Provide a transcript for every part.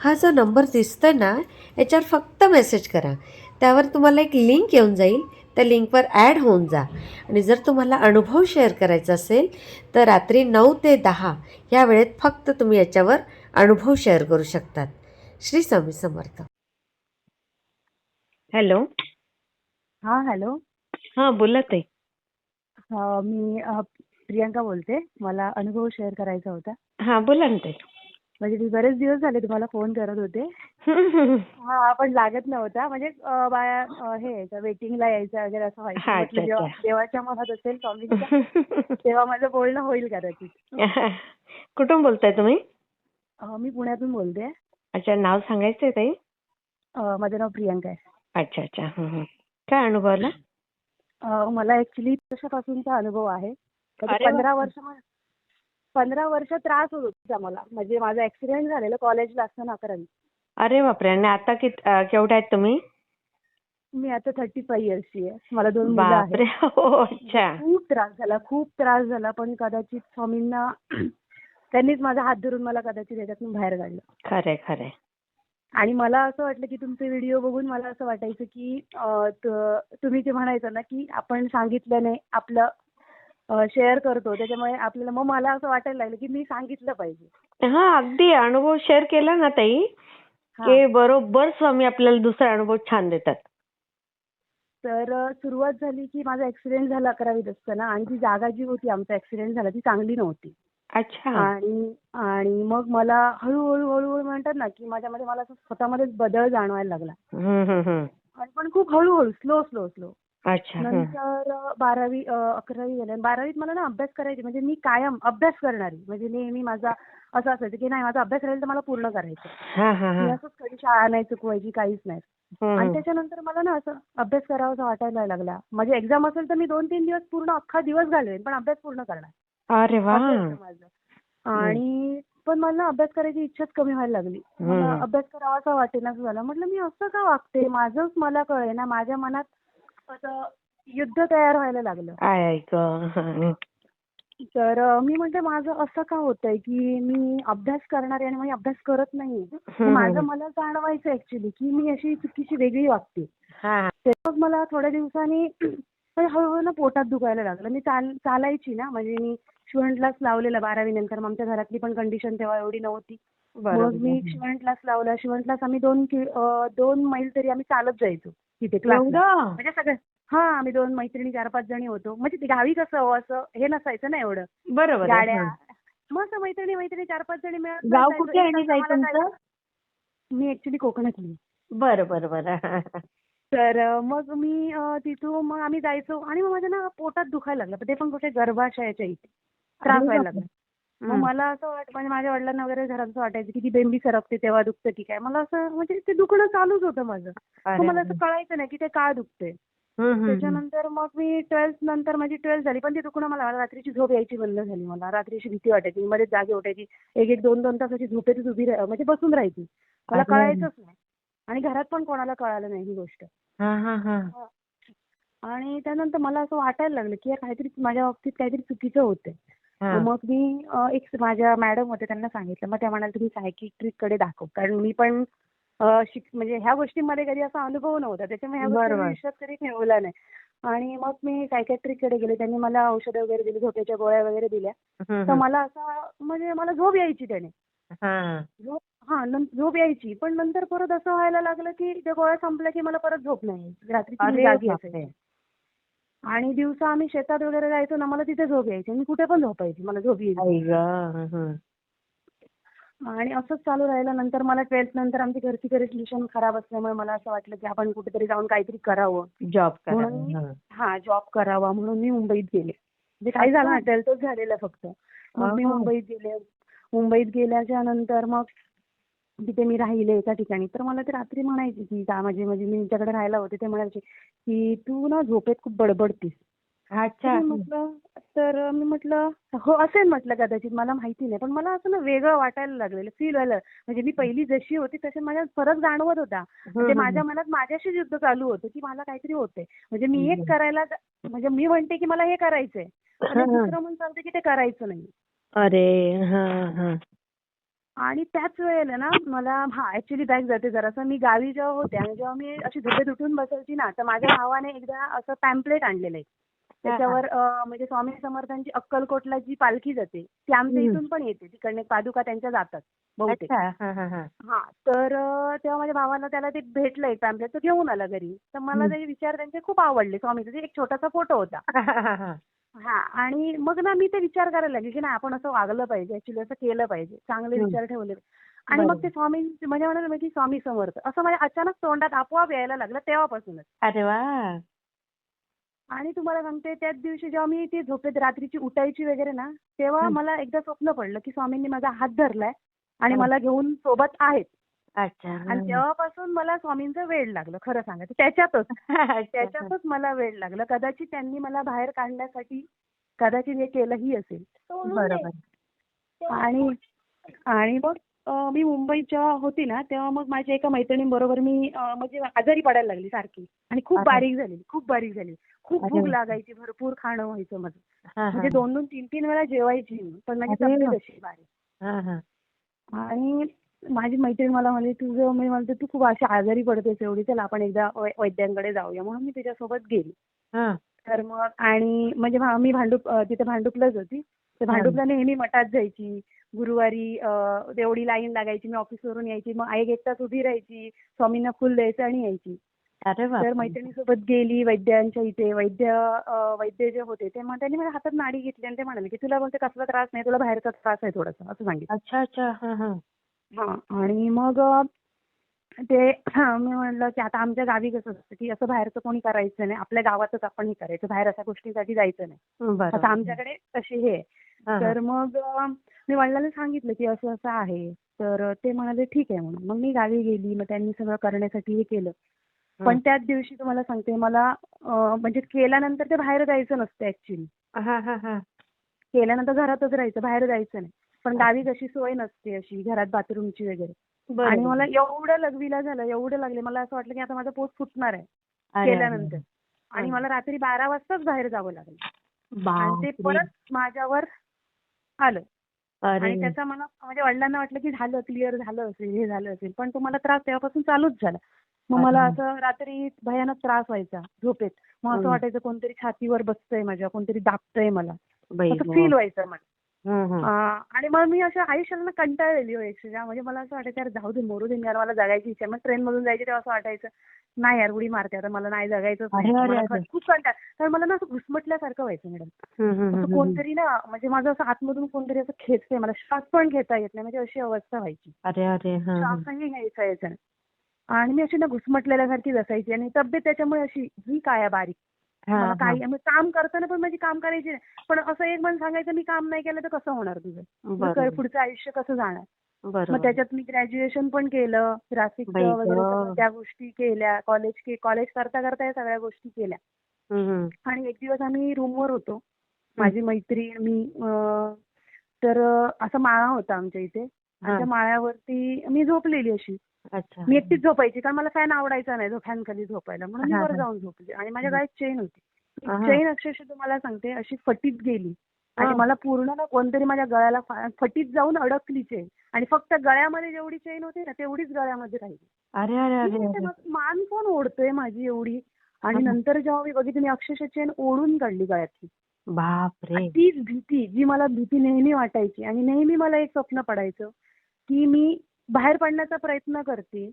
हा जो नंबर दिसतोय ना याच्यावर फक्त मेसेज करा. त्यावर तुम्हाला एक लिंक येऊन जाईल. त्या लिंकवर ॲड होऊन जा. आणि जर तुम्हाला अनुभव शेअर करायचा असेल तर रात्री नऊ ते दहा या वेळेत फक्त तुम्ही याच्यावर अनुभव शेअर करू शकतात. श्री स्वामी समर्थ. हॅलो हा हॅलो हां बोला ताई. मी अ, प्रियांका बोलते. मला अनुभव शेअर करायचा होता. हां बोला ना ताई. म्हणजे मी बरेच दिवस झाले तुम्हाला फोन करत होते. हा पण लागत नव्हता. म्हणजे बाया हे वेटिंगला यायचं वगैरे असं व्हायचं. म्हटलं जेव्हा. देवाच्या मनात असेल स्वामींच्या तेव्हा माझं बोलणं होईल कदाचित. कुठून बोलताय तुम्ही? मी पुण्यातून बोलते. अच्छा नाव सांगायचंय ताई? माझं नाव प्रियांका आहे. अच्छा अच्छा. काय अनुभव आला मला ऍक्च्युली वर्षापासूनचा अनुभव आहे. पंधरा वर्ष पंधरा वर्ष त्रास होत होता मला. म्हणजे माझा ऍक्सिडेंट झालेला कॉलेजला असताना अकरावी अरे बापरे! आणि आता कित अं, केवढे आहेत तुम्ही? मी आता थर्टी फाय इयर्सची आहे. मला दोन मुलं आहेत. बापरे! हो अच्छा. खूप त्रास झाला खूप त्रास झाला. पण कदाचित स्वामींना त्यांनीच माझा हात धरून मला कदाचित याच्यातून बाहेर काढलं. खरंय खरंय. आणि मला असं वाटलं की तुमचे व्हिडिओ बघून मला असं वाटायचं की अं, त- तुम्ही जे म्हणायचं ना की आपण सांगितल्याने आपलं शेअर करतो. त्याच्यामुळे आपल्याला मग मला असं वाटायला लागलं की मी सांगितलं पाहिजे. हा अगदी. अनुभव शेअर केला ना ताई हा. की बरोबर स्वामी आपल्याला दुसरा अनुभव छान देतात. तर सुरुवात झाली की माझा ऍक्सिडेंट झाला अकरावीत असताना. आणि ती जागा जी होती आमचा ऍक्सिडेंट झाला ती चांगली नव्हती. अच्छा. आणि आणि मग मला हळूहळू हळूहळू म्हणतात ना की माझ्यामध्ये मला स्वतःमध्येच बदल जाणवायला लागला. आणि पण खूप हळूहळू स्लो स्लो स्लो. नंतर बारावी अकरावी झाली. आणि बारावीत मला ना अभ्यास करायची म्हणजे मी कायम अभ्यास करणारी. म्हणजे नेहमी माझा असं असायचं की नाही माझा अभ्यास राहील तर मला पूर्ण करायचं. मी असंच कधी शाळा नाही चुकवायची काहीच नाही. आणि. त्याच्यानंतर मला ना असं अभ्यास करावासा वाटायला लागला. माझी एक्झाम असेल तर मी दोन तीन दिवस पूर्ण अख्खा दिवस घालवेन पण अभ्यास पूर्ण करणार. अरे वा! माझं. आणि पण मला ना अभ्यास करायची इच्छाच कमी व्हायला लागली. मला. अभ्यास करावासा वाटेनाच झाला. म्हटलं मी असं का वागते? माझंच मला कळेना. माझ्या मनात असं युद्ध तयार व्हायला लागलं. तर मी म्हणते माझं असं का होतंय की मी अभ्यास करणारे आणि मी अभ्यास करत नाहीये. माझं मला जाणवायचं ऍक्च्युली की मी अशी चुकीची वेगळी वागते. हा हा. ते मग मला थोड्या दिवसांनी हळूहळू ना पोटात दुखायला लागलं. मी चाल चालायची ना. म्हणजे मी शिवण क्लास लावलेला बारावी नंतर. मग आमच्या घरातली पण कंडिशन तेव्हा एवढी नव्हती. मग मी शिवण क्लास लावला शिवण क्लास आम्ही दोन दोन मैल तरी आम्ही चालत जायचो तिथे क्लास एवढं? म्हणजे सगळं हा आम्ही दोन मैत्रिणी चार पाच जणी होतो म्हणजे गावी कसं हो, असं हे नसायचं ना एवढं. गाड्या. मग असं मैत्रिणी मैत्रिणी चार पाच जणी मिळत गाव. कुठे आणि तुमचं? मी ऍक्च्युली कोकणातली बरं बरं बरं तर मग मी तिथून मग आम्ही जायचो आणि मग माझ्या ना पोटात दुखायला लागलं ते पण कुठे गर्भाशयाच्या इथे त्रास व्हायला. लागला मग मला असं म्हणजे माझ्या वडिलांना वगैरे घरात असं वाटायचं की ती बेंबी सरकते तेव्हा दुखतं की काय. मला असं म्हणजे ते दुखणं चालूच होतं माझं. मग मला असं कळायचं नाही की ते का दुखते हं. त्याच्यानंतर मग मी ट्वेल्थ नंतर माझी ट्वेल्थ झाली. पण ती दुखणं मला रात्रीची झोप यायची बंद झाली मला. रात्रीची भीती वाटायची. मी मध्येच जागी उठायची. एक एक दोन दोन तासाची झोपेतच उभी म्हणजे बसून राहायची. मला. कळायचंच नाही. आणि घरात पण कोणाला कळालं नाही ही गोष्ट. आणि त्यानंतर मला असं वाटायला लागलं की काहीतरी माझ्या बाबतीत काहीतरी चुकीचं होतंय. मग मी एक माझ्या मॅडम होते त्यांना सांगितलं मग त्या म्हणाल्या तुम्ही सायकिट्रिककडे दाखव कारण मी पण म्हणजे ह्या गोष्टींमध्ये कधी असा अनुभव नव्हता त्याच्यामुळे ह्या गोष्टी बरोबर. मी विश्वास कधी ठेवला नाही आणि मग मी सायकॅट्रिककडे गेले त्यांनी मला औषधं वगैरे दिली झोपेच्या गोळ्या वगैरे दिल्या तर. मला असं म्हणजे मला झोप यायची त्याने हा. झोप यायची पण नंतर परत असं व्हायला लागलं की त्या गोळ्या संपल्या की मला परत झोप नाही यायची. अरे जागी. असायची आणि दिवसा आम्ही शेतात वगैरे जायचो ना मला तिथे झोप यायची. मी कुठे पण झोपायची मला झोप यायची गं. आणि असंच चालू राहिलं. नंतर मला ट्वेल्थ नंतर आमची घरची कंडिशन खराब असल्यामुळे मला असं वाटलं की आपण कुठेतरी जाऊन काहीतरी करावं. जॉब करा म्हणून मी हं. हा जॉब करावा म्हणून मी मुंबईत गेले. म्हणजे काय झालं ट्वेल्थच झालेलं फक्त. मग मी. मुंबईत गेले. मुंबईत गेल्याच्यानंतर मग तिथे मी राहिले एका ठिकाणी. तर मला ते रात्री म्हणायची की का म्हणजे म्हणजे मी तिच्याकडे राहायला होते ते म्हणायचे की तू ना झोपेत खूप बडबडतीस. अच्छा. तर मी म्हटलं तर मी म्हटलं हो असेल म्हटलं कदाचित मला माहिती नाही. पण मला असं ना वेगळं वाटायला लागलेलं फील व्हायला म्हणजे मी पहिली जशी होती तसे माझ्यात फरक जाणवत होता. ते हं, माझ्या मनात माझ्याशीच युद्ध चालू होतं की मला काहीतरी होतंय. म्हणजे मी एक. करायला म्हणजे मी म्हणते की मला हे करायचंय. दुसरं म्हणून चालतं की ते करायचं नाही. अरे हा हा. आणि त्याच वेळेला ना मला हा ऍक्च्युली बॅक जाते जरासं. मी गावी जेव्हा होते आणि जेव्हा मी अशी झोपेत उठून बसायची ना तर माझ्या भावाने एकदा असं पॅम्पलेट आणलेलं आहे. त्याच्यावर म्हणजे स्वामी समर्थांची अक्कलकोटला जी पालखी जाते ती आमच्या. इथून पण येते. तिकडनं पादुका त्यांच्या जातात बहुतेक. हा तर तेव्हा माझ्या भावाला त्याला ते भेटलं एक पॅम्पलेट तो घेऊन आला घरी. तर मला. ते विचार त्यांचे खूप आवडले. स्वामीचे एक छोटासा फोटो होता. हा, आणि मग ना मी ते विचार करायला लागले की नाही आपण असं वागलं पाहिजे ऍक्च्युली असं केलं पाहिजे चांगले. विचार ठेवले आणि मग. ते स्वामी म्हणजे म्हणाले की स्वामी समर्थ असं माझ्या अचानक तोंडात आपोआप यायला लागलं तेव्हापासूनच अरे वा आणि तुम्हाला सांगते त्याच दिवशी जेव्हा मी ती झोपेत रात्रीची उठायची वगैरे ना तेव्हा. मला एकदा स्वप्न पडलं की स्वामींनी माझा हात धरलाय आणि. मला घेऊन सोबत आहेत अच्छा आणि तेव्हापासून मला स्वामींचं वेळ लागलं खरं सांगायचं त्याच्यातच. त्याच्यातच मला वेळ लागला कदाचित त्यांनी मला बाहेर काढण्यासाठी कदाचित हे केलंही असेल बरोबर आणि आणि मग मी मुंबईत जेव्हा होती ना तेव्हा मग माझ्या एका मैत्रिणीबरोबर मी अं, म्हणजे आजारी पडायला लागली सारखी आणि खूप. बारीक झालेली खूप बारीक झाली खूप भूक. लागायची भरपूर खाणं व्हायचं माझं. म्हणजे दोन दोन तीन तीन वेळा जेवायची मी पण माझी तब्येत. अशी बारीक. आणि माझी मैत्रीण मला म्हणली तुझं मी म्हणते तू खूप अशी आजारी पडतेस एवढी चल आपण एकदा वै- वैद्यांकडे जाऊया. म्हणून मी तिच्यासोबत गेली. हा. तर मग आणि म्हणजे भा- मी भांडूप अं, तिथे भांडुपलाच होती. तर भांडुपला नेहमी मठात जायची. गुरुवारी अं, एवढी लाईन लागायची. मी ऑफिसवरून यायची. मग एक एक तास उभी राहायची. स्वामींना फुल द्यायचं आणि यायची. अरे वा तर मैत्रिणीसोबत गेली वैद्यांच्या इथे. वैद्य अं, वैद्य जे होते ते मग त्यांनी माझ्या हातात नाडी घेतली आणि ते म्हणाले की तुला बोलते कसला त्रास नाही तुला बाहेरचा त्रास आहे थोडासा. असं सांगितलं. अच्छा अच्छा. हा हा. हा आणि मग ते मी म्हणलं की आता आमच्या गावी कसं असतं की असं बाहेरचं कोणी करायचं नाही. आपल्या गावातच आपण हे करायचं. बाहेर अशा गोष्टींसाठी जायचं नाही. आता आमच्याकडे तशी हे आहे. तर मग मी वडिलांना सांगितलं की असं असं आहे. तर ते म्हणाले ठीक आहे म्हणून. मग मी गावी गेली. मग त्यांनी सगळं करण्यासाठी हे केलं. पण. त्याच दिवशी तुम्हाला सांगते मला म्हणजे केल्यानंतर ते बाहेर जायचं नसतं ऍक्च्युली केल्यानंतर घरातच राहायचं बाहेर जायचं नाही. पण गावी कशी सोय नसते अशी घरात बाथरूमची वगैरे. आणि मला एवढं लघवीला झालं एवढं लागले. मला असं वाटलं की आता माझं पोट फुटणार आहे केल्यानंतर. आणि हा. मला रात्री बारा वाजताच बाहेर जावं लागलं. आणि ते. परत माझ्यावर आलं. आणि त्याचा मला म्हणजे वडिलांना वाटलं की झालं क्लिअर झालं असेल हे झालं असेल. पण तो मला त्रास तेव्हापासून चालूच झाला. मग मला. असं रात्री भयानक त्रास व्हायचा झोपेत. मग असं. वाटायचं कोणतरी छातीवर बसतंय माझ्या कोणतरी दाबतंय मला. असं. फील व्हायचं मला. आणि मग मी अशा आयुष्याला कंटाळलेली हो एक्स्ट्रा म्हणजे मला असं वाटायचं यार जाऊ दे मरू दे यार मला जगायची इच्छा आहे. मग ट्रेन मधून जायची तेव्हा असं वाटायचं नाही यार उडी मारते आता मला नाही जगायचंच अरे. खरंच खूप कंटाळ. कारण मला ना असं घुसमटल्यासारखं व्हायचं मॅडम असं कोणतरी ना म्हणजे माझं असं आतमधून कोणतरी असं खेचतंय मला श्वास पण घेता येत नाही म्हणजे अशी अवस्था व्हायची. श्वासही घ्यायचा यायचा आणि मी अशी ना घुसमटलेल्यासारखी बसायची आणि तब्येत त्याच्यामुळे अशी ही काय बारीक मला हा. काही मग काम करताना पण माझी काम करायची नाही पण असं एक मन सांगायचं मी काम नाही केलं तर कसं होणार तुझं. पुढचं आयुष्य कसं जाणार. मग त्याच्यात मी ग्रॅज्युएशन पण केलं ग्राफिक्स बाई वगैरे त्या गोष्टी केल्या कॉलेज के कॉलेज करता करता या सगळ्या गोष्टी केल्या. आणि एक दिवस आम्ही रूमवर होतो माझी मैत्रीण मी तर असा माळा होता आमच्या इथे आणि. त्या माळ्यावरती मी झोपलेली अशी मी एकटीच झोपायची कारण मला फॅन आवडायचा नाही जो फॅन खाली झोपायला. म्हणून मी वर. जाऊन झोपली. आणि माझ्या गळ्यात चेन होती. चेन अक्षरशः तुम्हाला सांगते अशी फटीत गेली. आणि. मला पूर्ण ना कोणतरी माझ्या गळ्याला फटीत जाऊन अडकली चेन आणि फक्त गळ्यामध्ये जेवढी चेन होती ना तेवढीच गळ्यामध्ये राहिली. अरे मान कोण ओढतोय माझी एवढी? आणि. नंतर जेव्हा मी बघितली मी अक्षरशः चेन ओढून काढली गळ्यातली. बापरे. तीच भीती जी मला भीती नेहमी वाटायची. आणि नेहमी मला एक स्वप्न पडायचं की मी बाहेर पडण्याचा प्रयत्न करते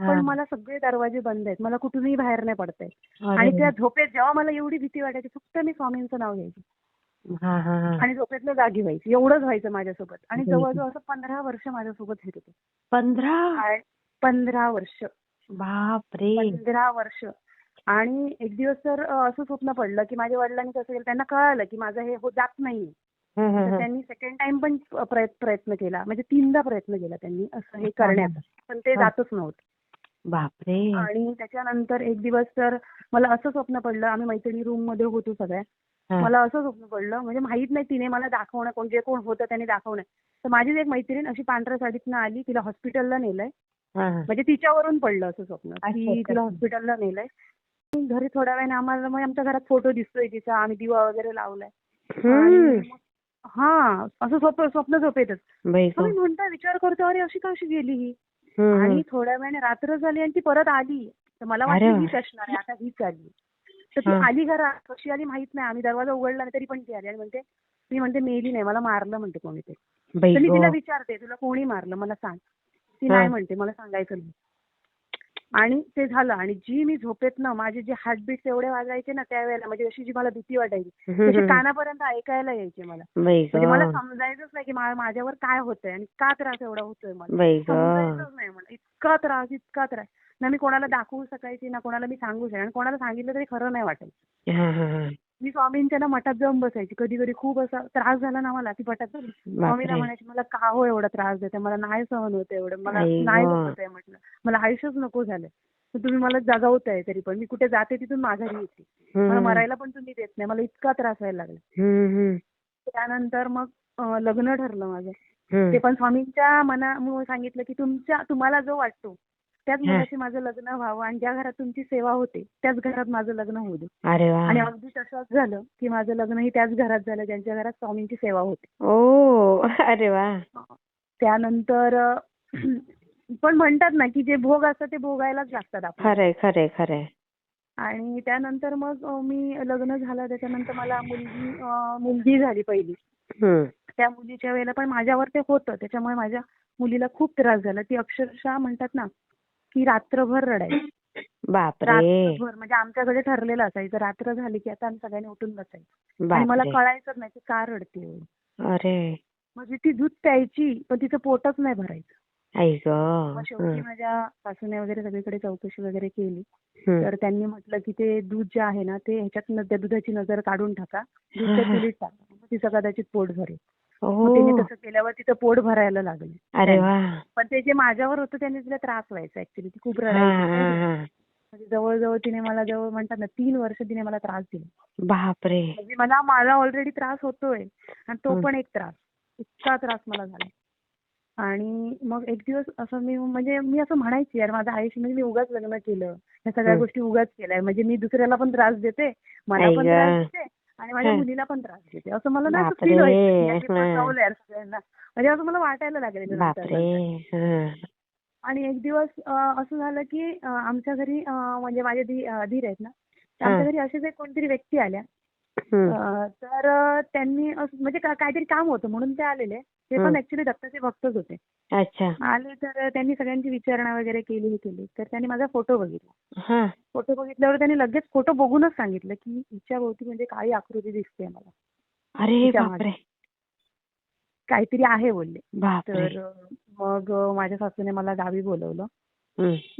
हा. पण मला सगळे दरवाजे बंद आहेत. मला कुठूनही बाहेर नाही पडता येत. आणि त्या झोपेत जेव्हा मला एवढी भीती वाटायची फक्त मी स्वामींचं नाव घ्यायची. हा हा हा. आणि झोपेतलं जागी व्हायची. एवढंच व्हायचं माझ्यासोबत. आणि. जवळजवळ असं पंधरा वर्ष माझ्यासोबत फिरत होतं. पंधरा? पंधरा वर्ष. बापरे. पंधरा वर्ष. आणि एक दिवस तर असं स्वप्न पडलं की माझ्या वडिलांनी कसं केलं त्यांना कळालं की माझं हे हो जात नाहीये. तर. त्यांनी सेकंड टाइम पण प्रयत्न केला. म्हणजे तीनदा प्रयत्न केला त्यांनी असं हे करण्याचा. पण ते. जातच नव्हतं. बापरे. आणि त्याच्यानंतर एक दिवस तर मला असं स्वप्न पडलं. आम्ही मैत्रिणी रूममध्ये होतो सगळ्या. मला असं स्वप्न पडलं. म्हणजे माहीत नाही तिने मला दाखवणं कोण जे कोण होतं त्यांनी दाखवणं. तर माझीच एक मैत्रीण अशी पांढऱ्या साडीतनं आली तिला हॉस्पिटलला नेलंय. म्हणजे तिच्यावरून पडलं असं स्वप्न. की. तिला हॉस्पिटलला नेलंय. घरी थोड्या वेळाने आम्हाला मग आमच्या घरात फोटो दिसतोय तिचा. आम्ही दिवा वगैरे लावलाय. आणि हा असं स्वप्न स्वप्न झोपेतच मग. मी म्हणता विचार करते अरे अशी कशी गेली ही. आणि थोड्या वेळाने रात्र झाली आणि ती परत आली तर मला वाटलं. हीच असणार आहे आता हीच आली तर ती हा. आली घरात कशी आली माहीत नाही आम्ही दरवाजा उघडला नाही तरी पण ती आली आणि म्हणते मी म्हणते मेली नाही मला मारलं म्हणते कोणीतरी तर मी तिला गं. विचारते तुला कोणी मारलं मला सांग ती हा. नाही म्हणते मला सांगायचं नाही आणि ते झालं आणि जी मी झोपेत ना माझे जे हार्टबीट एवढे वाजायचे ना त्यावेळेला म्हणजे अशी जी मला भीती वाटायची हम्म. कानापर्यंत ऐकायला यायचे मला म्हणजे मला. समजायचंच नाही की माझ्यावर काय होतंय आणि का त्रास एवढा होतोय मला. समजायचंच नाही मला इतका त्रास इतका त्रास ना मी कोणाला दाखवू शकायची ना कोणाला मी सांगू शकायची आणि कोणाला सांगितलं तरी खरं नाही वाटत हा. मी स्वामींच्या ना मठात जाऊन बसायची. कधी कधी खूप असा त्रास झाला ना मला की मठात स्वामीला. म्हणायची मला का हो एवढा त्रास देते? मला नाही सहन होत एवढं. मला नाही. जमत आहे म्हटलं. मला आयुष्यच नको झालंय. तुम्ही मला जगावताय तरी पण. मी कुठे जाते तिथून माघारी येते. मला मरायला पण तुम्ही देत नाही. मला इतका त्रास व्हायला लागला. त्यानंतर मग लग्न ठरलं माझं. ते. पण स्वामींच्या मनामुळे सांगितलं की तुमच्या तुम्हाला जो वाटतो त्याच. मुलाशी माझं लग्न व्हावं आणि ज्या घरात तुमची सेवा होते त्याच घरात माझं लग्न होऊ दे. आणि अगदी तसंच झालं की माझं लग्नही त्याच घरात झालं ज्यांच्या घरात स्वामींची सेवा होते. ओ अरे वा. त्यानंतर पण म्हणतात ना की जे भोग असतात ते भोगायलाच लागतात आपण खरंय खरंय खरंय. आणि त्यानंतर मग मी लग्न झालं त्याच्यानंतर मला मुलगी मुलगी झाली पहिली. त्या मुलीच्या वेळेला पण माझ्यावर ते होतं त्याच्यामुळे माझ्या मुलीला खूप त्रास झाला. ती अक्षरशः म्हणतात ना की रात्रभर रडायची. रात्रभर म्हणजे आमच्याकडे ठरलेलं असायचं रात्र झाली की आता आम्ही सगळ्यांनी उठून बसायचं. आणि मला कळायचंच नाही की का रडते. अरे. म्हणजे ती दूध प्यायची पण तिचं पोटच नाही भरायचं. मग शेवटी माझ्या सासूने वगैरे सगळीकडे चौकशी वगैरे केली. तर त्यांनी म्हटलं की ते दूध जे आहे ना ते ह्याच्यात त्या दुधाची नजर काढून टाका. दूध त्या चुलीत टाका. मग तिचं कदाचित पोट भरेल. मग तिने ओ तसं केल्यावर तिचं पोट भरायला लागलं. पण ते जे माझ्यावर होतं त्याने तिला त्रास व्हायचा ऍक्च्युली ती खूप हा रडायची. हा हा. म्हणजे जवळजवळ तिने मला जवळ म्हणतात ना तीन वर्ष तिने मला त्रास दिला. बापरे. म्हणजे मला मला ऑलरेडी त्रास होतोय. आणि तो. पण एक त्रास. इतका त्रास मला झाला. आणि मग एक दिवस असं मी म्हणजे मी असं म्हणायची यार माझं आयुष्य म्हणजे मी उगाच लग्न केलं. ह्या सगळ्या. गोष्टी उगाच केल्या. म्हणजे मी दुसऱ्याला पण त्रास देते मला पण. त्रास देते. आणि माझ्या. मुलीला पण त्रास देते असं मला ना. फील व्हायचं सगळ्यांना म्हणजे असं मला वाटायला लागलं नंतर बापरे नंतर. हा. आणि एक दिवस असं झालं की आमच्या घरी म्हणजे माझे धीर आहेत ना आमच्या. घरी असेच एक कोणतरी व्यक्ती आल्या तर त्यांनी म्हणजे काहीतरी काम होतं म्हणून ते आलेले ते पण. ऍक्च्युली दत्ताचे भक्तच होते. अच्छा. आले तर त्यांनी सगळ्यांची विचारणा वगैरे केली हे केली. तर त्यांनी माझा फोटो बघितला. फोटो बघितल्यावर त्यांनी लगेच फोटो बघूनच सांगितलं की हिच्या भोवती म्हणजे काळी आकृती दिसते मला. अरे बापरे. काहीतरी आहे बोलले. तर मग माझ्या सासूने मला गावी बोलवलं.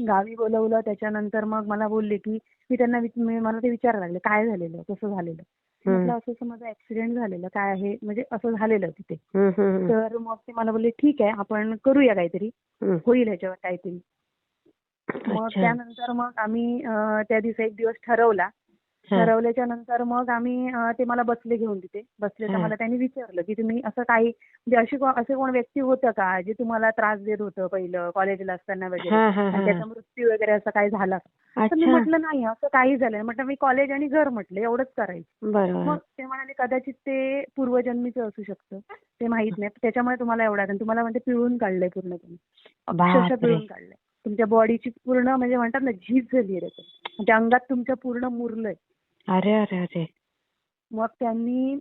गावी बोलवलं. त्याच्यानंतर मग मला बोलले की मी त्यांना मला ते विचारायला लागले काय झालेलं कसं झालेलं. म्हटलं असं असं माझं ऍक्सिडेंट झालेलं काय आहे म्हणजे असं झालेलं तिथे तर मग ते मला बोलले ठीक आहे आपण करूया काहीतरी. होईल ह्याच्यावर काहीतरी मग. त्यानंतर मग आम्ही त्या दिवशी एक दिवस ठरवला. ठरवल्याच्या नंतर मग आम्ही ते मला बसले घेऊन तिथे. बसले तर. मला त्यांनी विचारलं की तुम्ही असं काही म्हणजे अशी असे कोण व्यक्ती होतं का जे तुम्हाला त्रास देत होतं पहिलं कॉलेजला असताना वगैरे? आणि. त्याचा मृत्यू वगैरे असं काही झाला? का? तर मी म्हटलं नाही असं काही झालं नाही. म्हटलं मी कॉलेज आणि घर म्हटलं एवढंच करायचं. मग ते म्हणाले कदाचित ते पूर्वजन्मीचं असू शकतं. ते माहीत नाही. त्याच्यामुळे तुम्हाला एवढा आणि तुम्हाला म्हणजे पिळून काढलंय पूर्णपणे. अक्षरशः. पिळून काढलंय. तुमच्या बॉडीची पूर्ण म्हणजे म्हणतात ना झीज झाली त्या अंगात तुमच्या पूर्ण मुरलंय. अरे अरे अरे. मग त्यांनी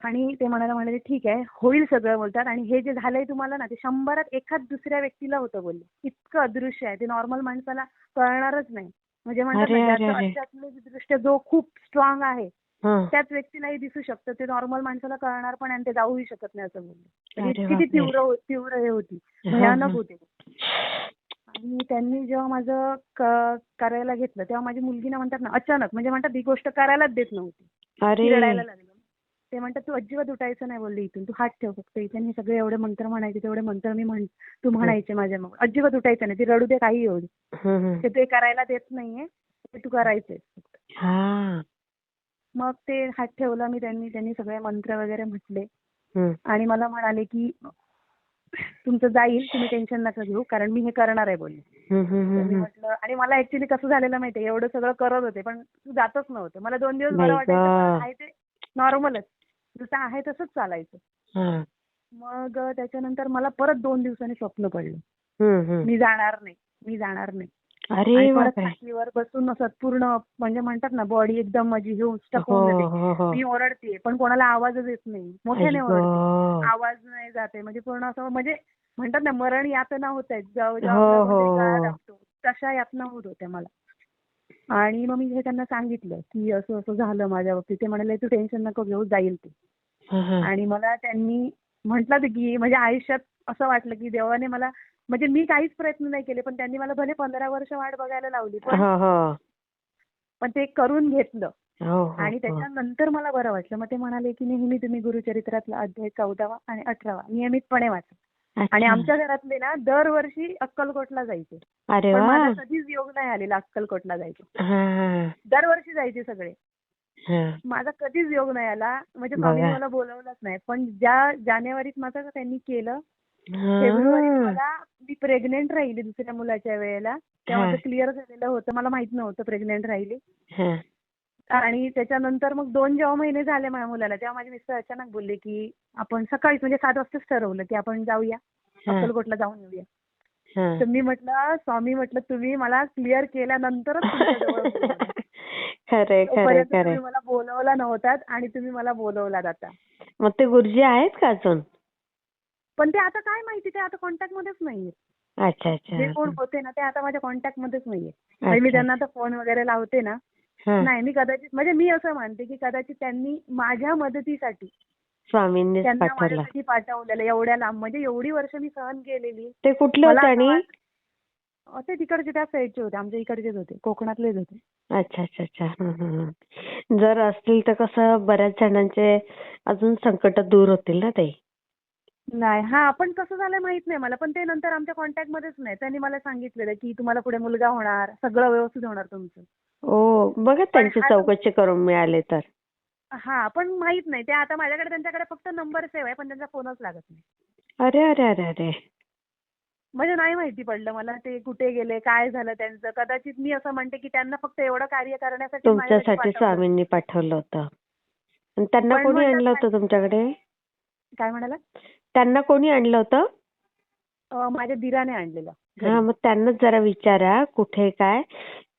आणि ते म्हणायला म्हणाले ठीक आहे होईल सगळं बोलतात. आणि हे जे झालंय तुम्हाला ना ते शंभरात एखाद दुसऱ्या व्यक्तीला होतं बोलले इतकं अदृश्य आहे. ते नॉर्मल माणसाला कळणारच नाही. म्हणजे म्हणतात अरे. अध्यात्मिकदृष्ट्या जो खूप स्ट्रॉंग आहे हा. त्याच व्यक्तीलाही दिसू शकतं. ते नॉर्मल माणसाला कळणार पण आणि ते जाऊही शकत नाही असं बोलले म्हणजे किती. तीव्र तीव्र हे होती. भयानक. होते. आणि त्यांनी जेव्हा माझं करायला घेतलं तेव्हा माझी मुलगी ना म्हणतात ना अचानक म्हणजे म्हणतात ही गोष्ट करायलाच देत नव्हती. रडायला लागलं. ते म्हणतात तू अजिबात उठायचं नाही बोलले इथून. तू हात ठेव फक्त इथे आणि सगळे एवढे मंत्र म्हणायचे तेवढे मंत्र मी म्हण तू म्हणायचे माझ्या मग. अजिबात उठायचं नाही. ती रडू दे काही येऊ दे. ते ते करायला देत नाहीये. ते तू करायचंय हा. मग ते हात ठेवला मी त्यांनी त्यांनी सगळे मंत्र वगैरे म्हटले. आणि मला म्हणाले की तुमचं जाईल तुम्ही टेन्शन नका घेऊ कारण मी हे करणार आहे बोलले तर मी. म्हटलं आणि मला ऍक्च्युली कसं झालेलं माहितीये एवढं सगळं करत होते पण तू जातच नव्हतं मला दोन दिवस बरं वाटायचं. पण आहे ते नॉर्मलच जसं आहे तसंच चालायचं हा. मग त्याच्यानंतर मला परत दोन दिवसांनी स्वप्न पडलं. मी जाणार नाही मी जाणार नाही आणि परत खाटलीवर बसून असं पूर्ण म्हणजे म्हणतात ना बॉडी एकदम माझी घेऊन स्टक हो होऊन जाते. हो हो. मी ओरडते पण कोणाला आवाजच येत नाही. मोठ्याने ओरडते. आवाज नाही जाते. म्हणजे पूर्ण असं म्हणजे म्हणतात ना मरण यातना होत आहेत. जेव्हा हो, जेव्हा आपला हो, कोणतरी गळा हो. दाबतो तशा यातना होत होत्या मला. आणि मग मी हे त्यांना सांगितलं की असं असं झालं माझ्या बाबतीत. ते म्हणाले तू टेन्शन नको घेऊ जाईल ते. हा, हा. आणि मला त्यांनी म्हटलं की म्हणजे आयुष्यात असं वाटलं की देवाने मला म्हणजे मी काहीच प्रयत्न नाही केले पण त्यांनी मला भले पंधरा वर्ष वाट बघायला लावली पण पण ते करून घेतलं. हो हो, आणि हो. त्याच्यानंतर मला बरं वाटलं मग ते म्हणाले की नेहमी तुम्ही गुरुचरित्रातला अध्याय चौदावा आणि अठरावा नियमितपणे वाचा. आणि. आमच्या घरातले ना दरवर्षी अक्कलकोटला जायचे. पण माझा कधीच योग नाही आलेला अक्कलकोटला जायचे. दरवर्षी जायचे सगळे. माझा कधीच योग नाही आला. म्हणजे मला बोलवलंच नाही. पण ज्या जानेवारीत माझं त्यांनी केलं फेब्रुवारीत हा. मला मी प्रेग्नेंट राहिली दुसऱ्या मुलाच्या वेळेला तेव्हा. माझं क्लिअर झालेलं होतं मला माहीत नव्हतं प्रेग्नेंट राहिली. आणि त्याच्यानंतर मग दोन जेव्हा महिने झाले माझ्या मुलाला तेव्हा माझे मिस्टर अचानक बोलले की आपण सकाळीच म्हणजे सात वाजताच ठरवलं की आपण जाऊया. अक्कलकोटला जाऊन येऊया. तर मी म्हटलं स्वामी म्हटलं तुम्ही मला क्लिअर केल्यानंतरच बोलवलं. खरंय तोपर्यंत खरंय तुम्ही मला बोलवला नव्हतात आणि तुम्ही मला बोलवलात आता मग ते गुरुजी आहेत का अजून पण ते आता काय माहिती ते आता कॉन्टॅक्ट मध्येच नाहीये अच्छा अच्छा. जे कोण होते ना ते आता माझ्या कॉन्टॅक्ट मध्येच नाहीये म्हणजे मी. त्यांना आता फोन वगैरे लावते ना. नाही मी कदाचित म्हणजे मी असं मानते की कदाचित त्यांनी माझ्या मदतीसाठी स्वामींनीच त्यांना पाठवलं. माझ्यासाठी पाठवलेलं एवढ्या लांब म्हणजे एवढी वर्ष मी सहन केलेली. ते कुठले मला होते असं आणि? वाट- अं, ते तिकडचे त्या साईडचे होते आमच्या इकडचेच होते कोकणातलेच होते. अच्छा अच्छा अच्छा. हं, हं, हं. जर असतील तर कसं बऱ्याच जणांचे अजून संकट दूर होतील ना ते? नाही. हा पण कसं झालं माहीत नाही. मला पण ते नंतर आमच्या कॉन्टॅक्ट मध्येच नाही. त्यांनी मला सांगितलेलं की तुम्हाला पुढे मुलगा होणार. सगळं व्यवस्थित होणार तुमचं. ओ बघा त्यांची चौकशी करून मिळाले तर. हा पण माहीत नाही. ते आता माझ्याकडे त्यांच्याकडे फक्त नंबर सेव्ह आहे पण त्यांचा फोनच लागत नाही. अरे अरे अरे अरे. म्हणजे नाही माहिती पडलं मला ते कुठे गेले काय झालं त्यांचं. कदाचित मी असं म्हणते की त्यांना फक्त एवढं कार्य करण्यासाठी तुमच्यासाठी पाठवलं. स्वामींनी पाठवलं होतं. आणि त्यांना पण कोणी आणलं होतं तुमच्याकडे? काय म्हणाला त्यांना कोणी आणलं होतं अं, माझ्या दिराने आणलेलं. हा मग त्यांनाच जरा विचारा कुठे काय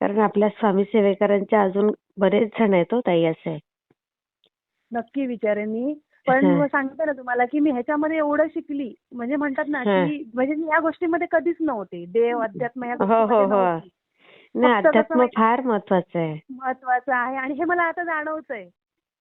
कारण आपल्या स्वामी सेवेकरांचे अजून बरेच जण आहेत हो ताई असे नक्की विचारेन मी पण हा. मग सांगते ना तुम्हाला की मी ह्याच्यामध्ये एवढं शिकली म्हणजे म्हणतात ना हा. की म्हणजे मी या गोष्टीमध्ये कधीच नव्हते देव अध्यात्म या हो हो गोष्टीमध्ये हो नव्हती. नाही फक्त कसं अध्यात्म माहिती- फार महत्वाचं आहे महत्वाचं आहे आणि हे मला आता जाणवतंय हा?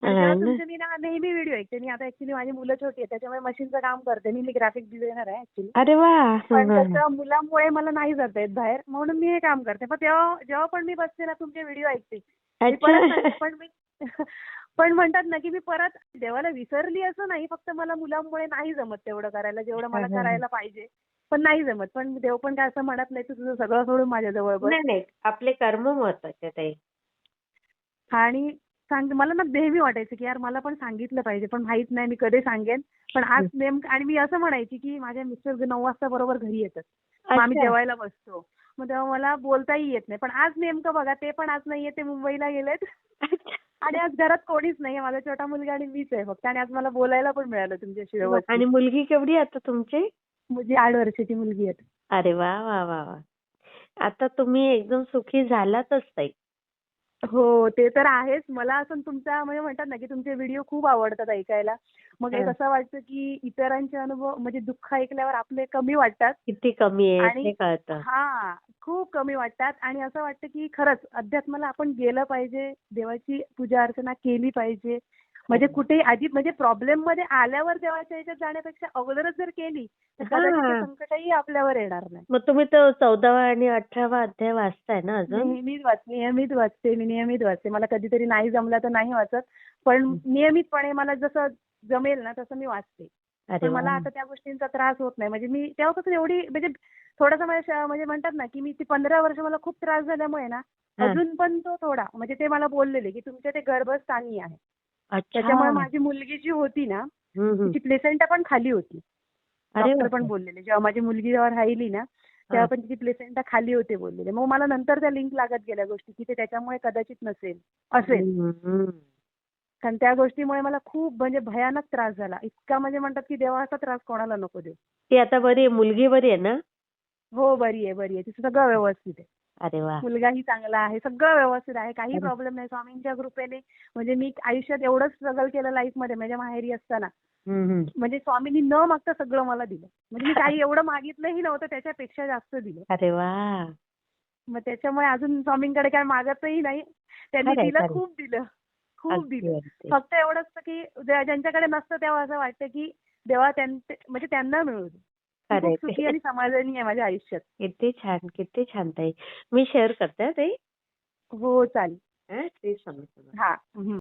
तुमचे मी ना नेहमी व्हिडिओ ऐकते. मी आता ऍक्च्युली माझी मुलं छोटी आहेत त्याच्यामुळे मशीनचं काम करते. मी ग्राफिक डिझायनर आहे ऍक्च्युली अरे वा. पण. त्याच्या मुलामुळे मला नाही जाता येत बाहेर म्हणून मी हे काम करते. पण तेव्हा जेव्हा पण मी बसते ना तुमचे व्हिडिओ ऐकते. मी परत सांगते, अच्छा पण मी पण म्हणतात ना की मी परत देवाला विसरली असं नाही फक्त मला मुलामुळे नाही जमत तेवढं करायला जेवढं मला. करायला पाहिजे. पण नाही जमत. पण देव पण काय असं म्हणत नाही तू तुझं सगळं सोडून माझ्या जवळ बस. नाही नाही. आपले कर्म महत्त्वाचे ताई आणि सांग मला ना नेहमी वाटायचं की यार मला पण सांगितलं पाहिजे पण माहीत नाही मी कधी सांगेन. पण आज नेमकं आणि मी असं म्हणायची की माझ्या मिस्टर नऊ वाजता बरोबर घरी येतात. मग आम्ही. जेवायला बसतो. मग तेव्हा मला बोलताही येत नाही. पण आज नेमकं बघा ते पण आज नाहीये ते मुंबईला गेलेत. आणि आज घरात कोणीच नाहीये. माझा छोटा मुलगा आणि मीच आहे फक्त. आणि आज मला बोलायला पण मिळालं तुमच्याशी आणि व्यवस्थित. मुलगी केवढी आता तुमची? माझी आठ वर्षाची मुलगी आहे. अरे वा वा वा वा. आता तुम्ही एकदम सुखी झालातच ताई. हो ते तर आहेच. मला असं तुमचा म्हणजे म्हणतात ना की तुमचे व्हिडिओ खूप आवडतात ऐकायला. मग एक हा. असं वाटतं की इतरांचे अनुभव म्हणजे दुःख ऐकल्यावर आपले कमी वाटतात? किती कमी आहे हे हा खूप कमी वाटतात. आणि असं वाटतं की खरंच अध्यात्माला आपण गेलं पाहिजे. देवाची पूजा अर्चना केली पाहिजे. म्हणजे कुठेही आधी म्हणजे प्रॉब्लेममध्ये आल्यावर देवाच्या याच्यात जाण्यापेक्षा अगोदरच जर केली तर कदाचित ते. संकटही आपल्यावर येणार नाही. मग तुम्ही तो चौदावा आणि अठरावा अध्याय वाचताय ना अजून? वाचते नियमित वाचते मी नियमित वाचते. मला कधीतरी नाही जमला तर नाही वाचत पण नियमितपणे मला जसं जमेल ना तसं मी वाचते. पण मला आता त्या गोष्टींचा त्रास होत नाही. म्हणजे मी तेव्हापासून एवढी म्हणजे थोडासा म्हणजे म्हणतात ना की मी ती पंधरा वर्ष मला खूप त्रास झाल्यामुळे ना. अजून पण तो थोडा म्हणजे ते मला बोललेले की तुमच्या ते गर्भस्थानी आहे. त्याच्यामुळे माझी मुलगी जी होती ना. तिची प्लेसेंटा पण खाली होती. अरे डॉक्टर. पण बोललेले. जेव्हा माझी मुलगी जेव्हा राहिली ना तेव्हा पण तिची प्लेसेंटा खाली होते बोललेले. मग मला नंतर त्या लिंक लागत गेल्या गोष्टी की ते त्याच्यामुळे कदाचित नसेल असेल. कारण त्या गोष्टीमुळे मला खूप म्हणजे भयानक त्रास झाला. इतका म्हणजे म्हणतात की देवाचा त्रास कोणाला नको देऊ. ती आता बरी आहे. मुलगी बरी आहे ना? हो बरी आहे बरी आहे. तिचं सगळं व्यवस्थित आहे. अरे वा. मुलगाही चांगला आहे. सगळं व्यवस्थित आहे. काही. प्रॉब्लेम नाही. स्वामींच्या कृपेने म्हणजे मी आयुष्यात एवढं स्ट्रगल केलं लाईफमध्ये माझ्या माहेरी असताना. म्हणजे स्वामींनी न मागता सगळं मला दिलं. म्हणजे मी काही एवढं मागितलंही नव्हतं त्याच्यापेक्षा जास्त दिलं. अरे वा. मग त्याच्यामुळे अजून स्वामींकडे काय मागतही नाही. त्यांनी दिलं. खूप दिलं. खूप दिलं. फक्त एवढंच की ज्या- ज्यांच्याकडे नसतं तेव्हा असं वाटतं की देवा म्हणजे त्यांना मिळू दे. खरंय खूप सुखी. आणि समाधानी आहे माझ्या आयुष्यात किती छान किती छान ताई मी शेअर करते हा ताई हो चालेल हा श्री स्वामी समर्थ. हा हम्म.